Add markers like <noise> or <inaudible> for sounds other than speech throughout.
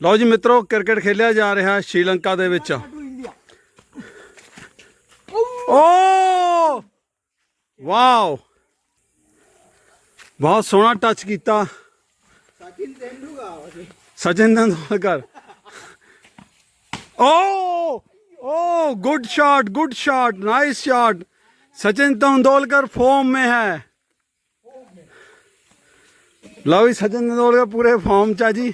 ਲਓ ਜੀ ਮਿੱਤਰੋ ਕ੍ਰਿਕਟ ਖੇਲਿਆ ਜਾ ਰਿਹਾ ਸ਼੍ਰੀਲੰਕਾ ਦੇ ਵਿੱਚ ਓ ਵਾਓ ਬਹੁਤ ਸੋਹਣਾ ਟੱਚ ਕੀਤਾ ਸਚਿਨ ਤੇਂਦੁਲਕਰ ਸਚਿਨ ਤੰਦੂਲਕਰ ਓ ਓ good shot good shot nice shot Sachin Tendulkar form में है लो जी सचिन तेंदुलकर पूरे फॉर्म चा जी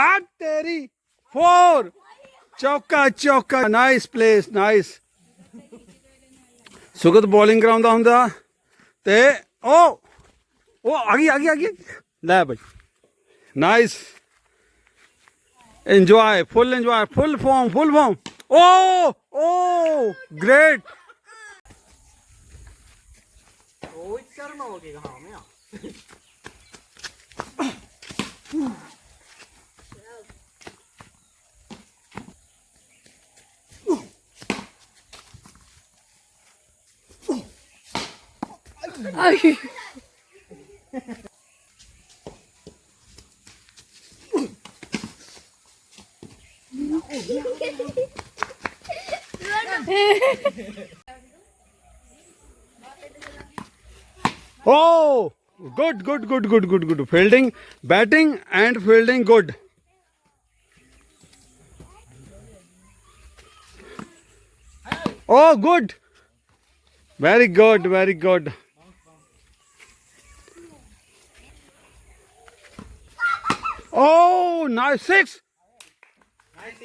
आ तेरी four ਚੌਕਾ ਚੌਕਾ nice place nice Sugat bowling ਕਰਾਉਂਦਾ ਹੁੰਦਾ ਤੇ ਓ ਉਹ ਆ ਗਈ ਆ ਗਈ ਆ ਗਈ ਲੈ ਬਈ nice enjoy full enjoy full form full form oh oh great Rohit Sharma ਹੋ ਗਿਆ ਹਾਂ ਮੈਂ <laughs> oh good good good good good good. Fielding batting and fielding good. Oh good. Very good very good oh nice six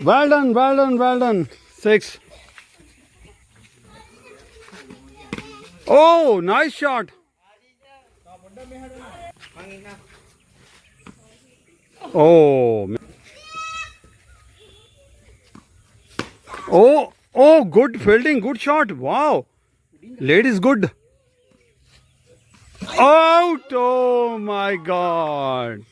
well done well done well done six oh nice shot Oh. Oh, oh, good fielding, good shot. Wow. Lead is good. Out. Oh my God.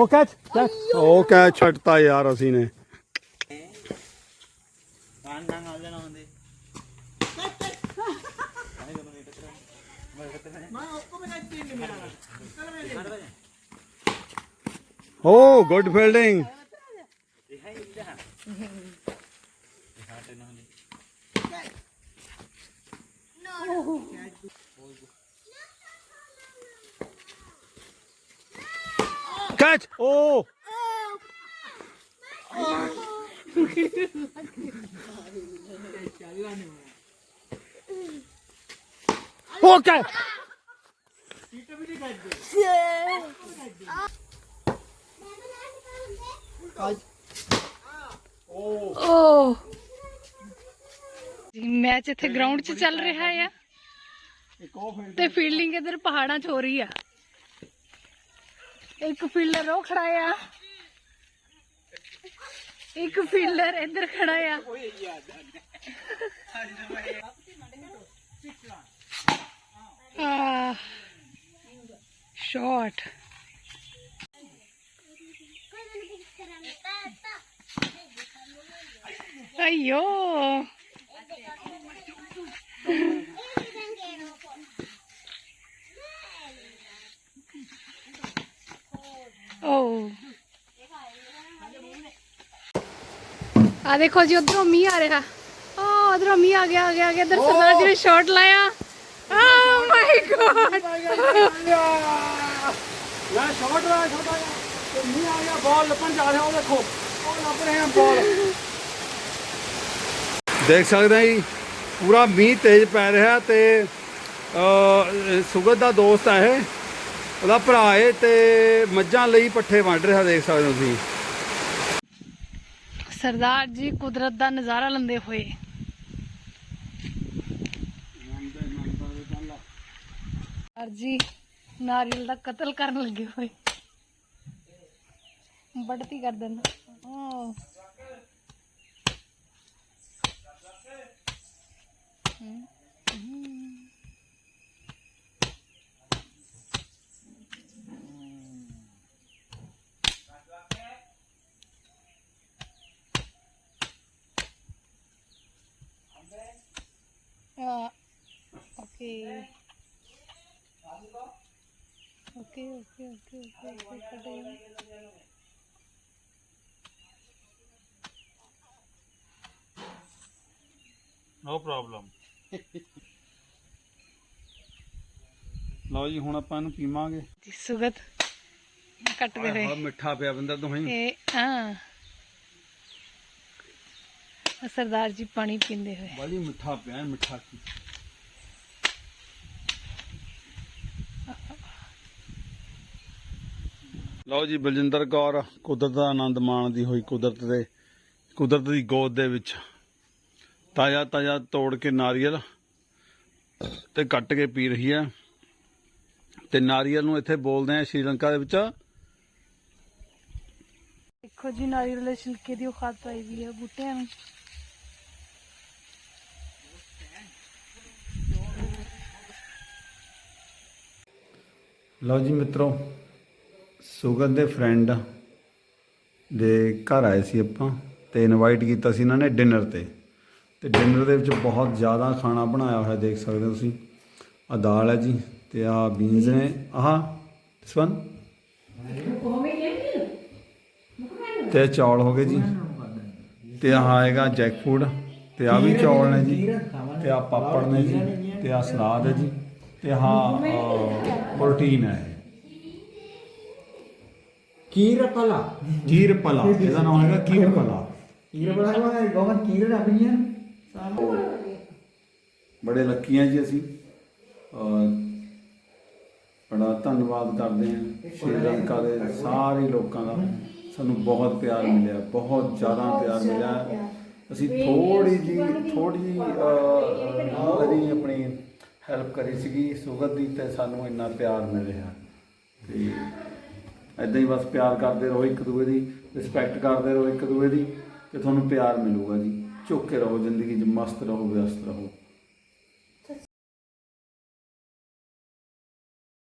Oh, catch, catch. Oh, catch ਛੱਡਤਾ ਯਾਰ ਅਸੀਂ ਨੇ Oh, good fielding. Catch. Oh. Okay. ਓ ਜੀ match ਇੱਥੇ ground 'ਚ ਚੱਲ ਰਿਹਾ ਆ ਤੇ ਫੀਲਡਿੰਗ ਇਧਰ ਪਹਾੜਾਂ 'ਚ ਹੋ ਰਹੀ ਆ ਇੱਕ ਫੀਲਰ ਉਹ ਖੜਾ ਆ। ਇੱਕ ਫੀਲਰ ਇੱਧਰ ਖੜਾ ਆ। ਆ ਅਯੋ ਓ ਆ ਦੇਖੋ ਜੀ ਉਧਰੋਂ ਮੀਂਹ ਆ ਰਿਹਾ। ਓ ਉਧਰੋਂ ਮੀਂਹ ਆ ਗਿਆ ਆ ਗਿਆ ਆ ਗਿਆ। ਇਧਰ ਸਰਦਾਰ ਜੀ ਨੇ ਸ਼ਾਟ ਲਾਇਆ। ਓ ਮਾਈ ਗॉड ਮੈਂ ਸ਼ਾਟ ਲਾ ਛੋਟਾ ਜਿਹਾ ਤੇ ਮੀਂਹ ਆ ਗਿਆ ਬਾਲ ਲੱਪਣ ਜਾ ਰਿਹਾ ਉਹ ਦੇਖੋ। ਉਹ ਲੱਭ ਰਹੇ ਆ ਬਾਲ ਦੇਖ ਸਕਦੇ ਆ ਜੀ ਪੂਰਾ ਮੀਂਹ ਤੇਜ਼ ਪੈ ਰਿਹਾ ਤੇ ਸੁਗਤ ਦਾ ਦੋਸਤ ਹੈ ਇਹ। ਉਹਦਾ ਭਰਾ ਹੈ ਤੇ ਮੱਝਾਂ ਲਈ ਪੱਠੇ ਵੰਡ ਰਿਹਾ ਦੇਖ ਸਕਦੇ ਹੋ ਤੁਸੀਂ। ਸਰਦਾਰ ਜੀ ਕੁਦਰਤ ਦਾ ਨਜ਼ਾਰਾ ਲੈਂਦੇ ਹੋਏ। ਸਰਦਾਰ ਜੀ ਨਾਰੀਅਲ ਦਾ ਕਤਲ ਕਰਨ ਲੱਗੇ ਹੋਏ। ਬੜਤੀ ਕਰ ਦੇਣਾ। Oh hmm, Okay. Okay. Okay okay okay okay ਕੱਢਿਆ ਨੋ ਪ੍ਰੋਬਲਮ ਲਓ ਜੀ ਹੁਣ ਆਪਾਂ ਇਹਨੂੰ ਪੀਵਾਂਗੇ। ਜੀ ਸੁਗਤ। ਕੱਟਦੇ ਹੋਏ ਆਹ ਮਿੱਠਾ ਪਿਆ ਬੰਦਾ ਦੋਹਾਂ। ਹੀ ਇਹ ਹਾਂ। ਸਰਦਾਰ ਜੀ ਪਾਣੀ ਪੀਂਦੇ ਹੋਏ। ਬੜੀ ਮਿੱਠਾ ਪਿਆ ਮਿੱਠਾ ਕੀ ਲਓ ਜੀ ਬਲਜਿੰਦਰ ਕੌਰ ਕੁਦਰਤ ਦਾ ਆਨੰਦ ਮਾਣਦੀ ਹੋਈ ਕੁਦਰਤ ਦੇ ਕੁਦਰਤ ਦੀ ਗੋਦ ਦੇ ਵਿੱਚ। ਤਾਜ਼ਾ ਤਾਜ਼ਾ ਤੋੜ ਕੇ ਨਾਰੀਅਲ ਤੇ ਕੱਟ ਕੇ ਪੀ ਰਹੀ ਹੈ। ਤੇ ਨਾਰੀਅਲ ਨੂੰ ਇੱਥੇ ਬੋਲਦੇ ਆ ਸ਼੍ਰੀਲੰਕਾ ਦੇ ਵਿੱਚ। ਦੇਖੋ ਜੀ ਨਾਰੀਅਲ ਦੇ ਛਿਲਕੇ ਦੀ ਉਹ ਖਾਦ ਪਾਈ ਵੀ ਹੈ ਬੂਟਿਆਂ ਨੂੰ। ਲਓ ਜੀ ਮਿੱਤਰੋ ਸੁਗਤ ਦੇ ਫਰੈਂਡ ਦੇ ਘਰ ਆਏ ਸੀ ਆਪਾਂ ਤੇ ਇਨਵਾਈਟ ਕੀਤਾ ਸੀ ਇਹਨਾਂ ਨੇ ਡਿਨਰ ਤੇ। ਤੇ ਡਿਨਰ ਦੇ ਵਿੱਚ ਬਹੁਤ ਜ਼ਿਆਦਾ ਖਾਣਾ ਬਣਾਇਆ ਹੋਇਆ ਦੇਖ ਸਕਦੇ ਹੋ ਤੁਸੀਂ। ਆ ਦਾਲ ਹੈ ਜੀ ਤੇ ਆ ਬੀਨਸ ਨੇ। ਆਹ ਦਿਸ ਵਨ ਤੇ ਚੌਲ ਹੋ ਗਏ ਜੀ। ਤੇ ਆਹ ਹੈਗਾ ਜੈਕ ਫੂਡ ਤੇ ਆ ਵੀ ਚੌਲ ਨੇ ਜੀ। ਤੇ ਆ ਪਾਪੜ ਨੇ ਜੀ। ਤੇ ਆ ਸਲਾਦ ਹੈ ਜੀ। ਤੇ ਆਹ ਪ੍ਰੋਟੀਨ ਹੈ। ਕੀਰ ਪਲਾ Kira pala ko ay gawan kira na binyan. Sama. ਬੜੇ ਲੱਕੀ ਆ ਜੀ ਅਸੀਂ। ਔਰ ਬੜਾ ਧੰਨਵਾਦ ਕਰਦੇ ਹਾਂ ਸ਼੍ਰੀਲੰਕਾ ਦੇ ਸਾਰੇ ਲੋਕਾਂ ਦਾ। ਸਾਨੂੰ ਬਹੁਤ ਪਿਆਰ ਮਿਲਿਆ ਬਹੁਤ ਜ਼ਿਆਦਾ ਪਿਆਰ ਮਿਲਿਆ। ਅਸੀਂ ਥੋੜੀ ਜੀ ਥੋੜੀ ਜੀ ਆਪਣੀ ਹੈਲਪ ਕਰੀ ਸੀਗੀ ਸੁਗਤ ਦੀ ਤੇ ਸਾਨੂੰ ਇੰਨਾ ਪਿਆਰ ਮਿਲ ਰਿਹਾ ਤੇ ਐਦਾਂ ਹੀ ਬਸ ਪਿਆਰ ਕਰਦੇ ਰਹੋ ਇੱਕ ਦੂਏ ਦੀ ਰਿਸਪੈਕਟ ਕਰਦੇ ਰਹੋ ਇੱਕ ਦੂਏ ਦੀ ਤੇ ਤੁਹਾਨੂੰ ਪਿਆਰ ਮਿਲੂਗਾ ਜੀ। ਝੁੱਕ ਕੇ ਰਹੋ ਜ਼ਿੰਦਗੀ 'ਚ, ਮਸਤ ਰਹੋ, ਵਿਅਸਤ ਰਹੋ।